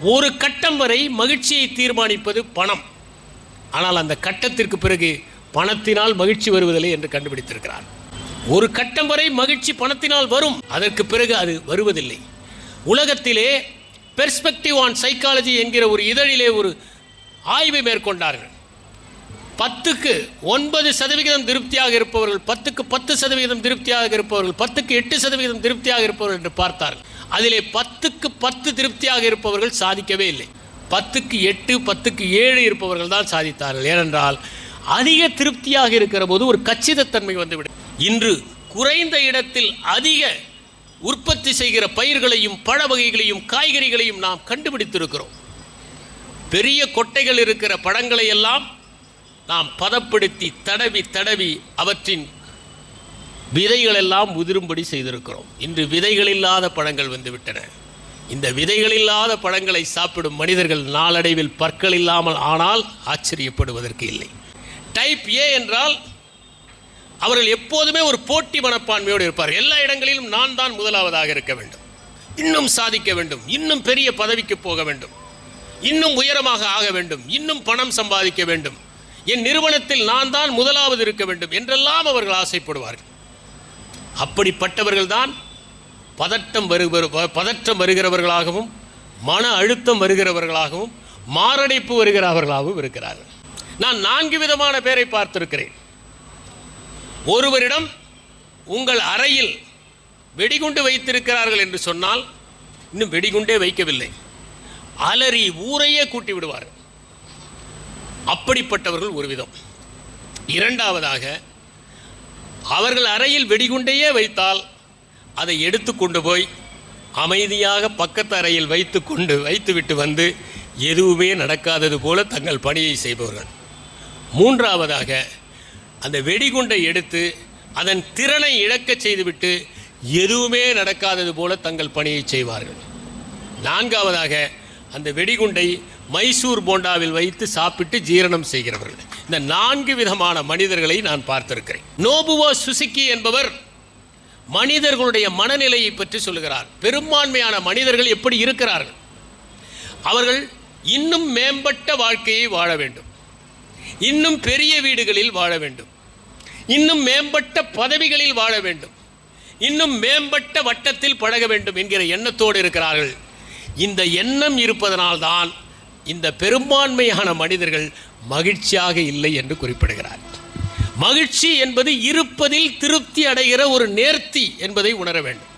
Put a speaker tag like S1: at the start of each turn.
S1: ஒரு கட்டம் வரை மகிழ்ச்சியை தீர்மானிப்பது பணம். ஆனால் அந்த கட்டத்திற்கு பிறகு பணத்தினால் மகிழ்ச்சி வருவதில்லை என்று கண்டுபிடித்திருக்கிறார். ஒரு கட்டம் வரை மகிழ்ச்சி பணத்தினால் வரும். அதற்கு பிறகு அது வருவதில்லை. உலகத்திலே பெர்ஸ்பெக்டிவ் ஆன் சைக்காலஜி என்கிற ஒரு இதழிலே ஒரு ஆய்வை மேற்கொண்டார்கள். பத்துக்கு ஒன்பது சதவிகிதம் திருப்தியாக இருப்பவர்கள் பத்துக்கு பத்து சதவிகிதம் திருப்தியாக இருப்பவர்கள் பத்துக்கு எட்டு சதவிகிதம் திருப்தியாக இருப்பவர்கள் என்று பார்த்தார்கள். அதிலே பத்துக்கு பத்து திருப்தியாக இருப்பவர்கள் சாதிக்கவே இல்லை. பத்துக்கு எட்டு பத்துக்கு ஏழு இருப்பவர்கள் தான் சாதித்தார்கள். ஏனென்றால் அதிக திருப்தியாக இருக்கிற போது ஒரு கச்சிதத்தன்மை வந்துவிடும். இன்று குறைந்த இடத்தில் அதிக உற்பத்தி செய்கிற பயிர்களையும் பழ வகைகளையும் காய்கறிகளையும் நாம் கண்டுபிடித்திருக்கிறோம். பெரிய கொட்டைகள் இருக்கிற பழங்களை எல்லாம் நாம் பதப்படுத்தி தடவி தடவி அவற்றின் விதைகள் எல்லாம் உதிரும்படி செய்திருக்கிறோம். இன்று விதைகள் இல்லாத பழங்கள் வந்துவிட்டன. இந்த விதைகள் இல்லாத பழங்களை சாப்பிடும் மனிதர்கள் நாளடைவில் பற்கள் இல்லாமல் ஆனால் ஆச்சரியப்படுவதற்கு இல்லை. டைப் ஏ என்றால் அவர்கள் எப்போதுமே ஒரு போட்டி மனப்பான்மையோடு இருப்பார். எல்லா இடங்களிலும் நான் தான் முதலாவதாக இருக்க வேண்டும். இன்னும் சாதிக்க வேண்டும். இன்னும் பெரிய பதவிக்கு போக வேண்டும். இன்னும் உயரமாக ஆக வேண்டும். இன்னும் பணம் சம்பாதிக்க வேண்டும். என் நிறுவனத்தில் நான் தான் முதலாவது இருக்க வேண்டும் என்றெல்லாம் அவர்கள் ஆசைப்படுவார்கள். அப்படிப்பட்டவர்கள் தான் பதட்டம் வருகிற பதற்றம் வருகிறவர்களாகவும் மன அழுத்தம் வருகிறவர்களாகவும் மாரடைப்பு வருகிறவர்களாகவும் இருக்கிறார்கள். நான் நான்கு விதமான பேரை பார்த்திருக்கிறேன். ஒருவரிடம் உங்கள் அறையில் வெடிகுண்டு வைத்திருக்கிறார்கள் என்று சொன்னால் இன்னும் வெடிகுண்டே வைக்கவில்லை. அலறி ஊரையே கூட்டி விடுவார்கள். அப்படிப்பட்டவர்கள் ஒரு விதம் இரண்டாவதாக அவர்கள் அறையில் வெடிகுண்டையே வைத்தால் அதை எடுத்து கொண்டு போய் அமைதியாக பக்கத்து அறையில் வைத்து கொண்டு வைத்துவிட்டு வந்து எதுவுமே நடக்காதது போல தங்கள் பணியை செய்பவர்கள். மூன்றாவதாக அந்த வெடிகுண்டை எடுத்து அதன் திறனை இழக்கச் செய்துவிட்டு எதுவுமே நடக்காதது போல தங்கள் பணியை செய்வார்கள். நான்காவதாக அந்த வெடிகுண்டை மைசூர் போண்டாவில் வைத்து சாப்பிட்டு ஜீரணம் செய்கிறவர்கள். இந்த நான்கு விதமான மனிதர்களை நான் பார்த்திருக்கிறேன். நோபுவோ சுசுகி என்பவர் மனிதர்களுடைய மனநிலையை பற்றி சொல்லுகிறார். பெரும்பான்மையான மனிதர்கள் எப்படி இருக்கிறார்கள்? அவர்கள் இன்னும் மேம்பட்ட வாழ்க்கையை வாழ வேண்டும். இன்னும் பெரிய வீடுகளில் வாழ வேண்டும். இன்னும் மேம்பட்ட பதவிகளில் வாழ வேண்டும். இன்னும் மேம்பட்ட வட்டத்தில் பழக வேண்டும் என்கிற எண்ணத்தோடு இருக்கிறார்கள். இந்த எண்ணம் இருப்பதனால்தான் இந்த பெரும்பான்மையான மனிதர்கள் மகிழ்ச்சியாக இல்லை என்று குறிப்பிடுகிறார். மகிழ்ச்சி என்பது இருப்பதில் திருப்தி அடைகிற ஒரு நேர்த்தி என்பதை உணர வேண்டும்.